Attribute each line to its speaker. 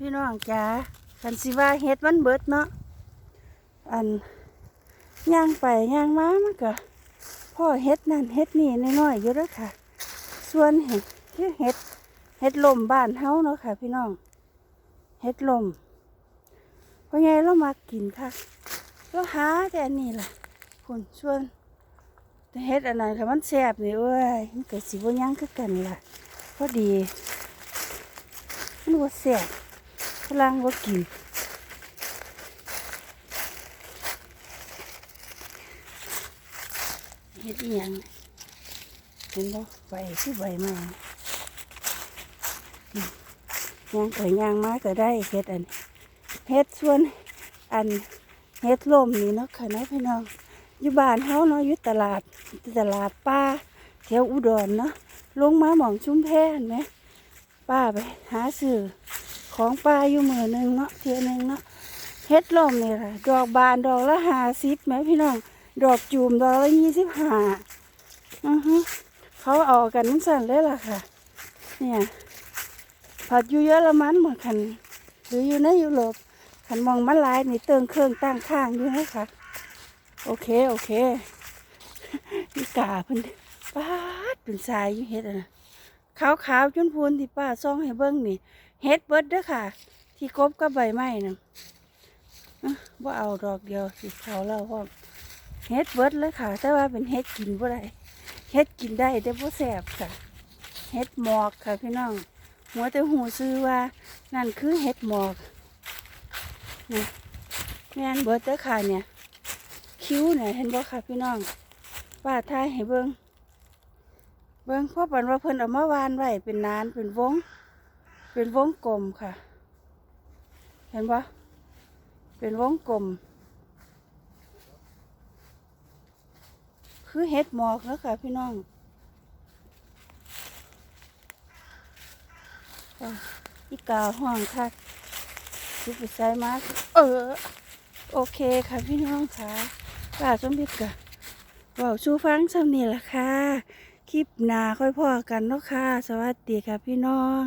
Speaker 1: พี่น้องจ๋าคันสิว่าเฮ็ดมันเบิดเนาะอันย่างไปย่างมามันก็พ่อเฮ็ดนั่นเฮ็ดนี่น้อยๆอยู่เด้อค่ะ ส่วนเห็ดคือเฮ็ดเฮ็ดลมบ้านเฮาเนาะค่ะ พี่น้องเฮ็ดลมเพราะไงเรามากินค่ะเราหาแต่อันนี้ล่ะคนส่วนแต่เฮ็ดอันนั้นถ้ามันแซ่บนี่เอ้ยมันก็สิบ่ยังคือกันล่ะพอดีมันบ่แซ่บ พลังบ่กินเฮ็ดอีหยังเห็นบ่ใบคือใบม้อืมย่างไปย่างมาก็ได้เฮ็ดอันเฮ็ดส่วนอันเฮ็ดลมนี่เนาะค่ะเนาะพี่น้องอยู่บ้านเฮาเนาะอยู่ตลาดตลาดป้าแถวอุดรเนาะลงมาหมองชุมแพนไหมป้าไปหาซื้อ ของป้าอยู่มือหนึ่งเนาะเทียหนึงเนาะเฮ็ดลมนี่ล่ะดอกบานดอกละห้าสิบไหมพี่น้องดอกจูมดอกละยี่สิบห้าอือฮึเขาเอากันนั่นสั่นเลยล่ะค่ะ เนี่ยผัดอยู่เยอรมันเหมือนกันหรืออยู่ในยุโรปขันมองมันลายนี่เติงเครื่องตั้งข้างอยู่นะคะโอเคโอเคนี่กาเพิ่นป้าดเป็นสายอยู่เฮ็ดอะนะขาวขาวๆจนพูนที่ป้าซ่องให้เบิ้งนี่ เฮ็ดเบิดเด้อค่ะ ที่กบกับใบไม้นะว่าเอาดอกเดียวสิเขาแล้วพ่อเฮ็ดเบิดเลยค่ะ แต่ว่าเป็นเฮ็ดกินบ่ได้เฮ็ดกินได้แต่บ่แซ่บค่ะเฮ็ดหมอกค่ะพี่น้องหัวแต่หูซื้อว่านั่นคือเฮ็ดหมอกนะแม่นเบิดเด้อค่ะเนี่ย คิ้วเนี่ยเห็นบ่ค่ะพี่น้องป้าทายให้เบิ่งเบิ่งพราะปันว่าเพิ่นเอามาวานไว้เป็นนานเป็นวง เป็นวงกลมค่ะ เห็นบ่เป็นวงกลม คือเห็ดหมอกแล้วค่ะพี่น้องอีกาห้องค่ะที่ไปใส่มาเออ โอเคค่ะพี่น้องค่ะป้าสมบิดกะว่าสู้ฟังสำนี่ละค่ะ คลิปหนาค่อยพอกันเนาะค่ะ สวัสดีค่ะพี่น้อง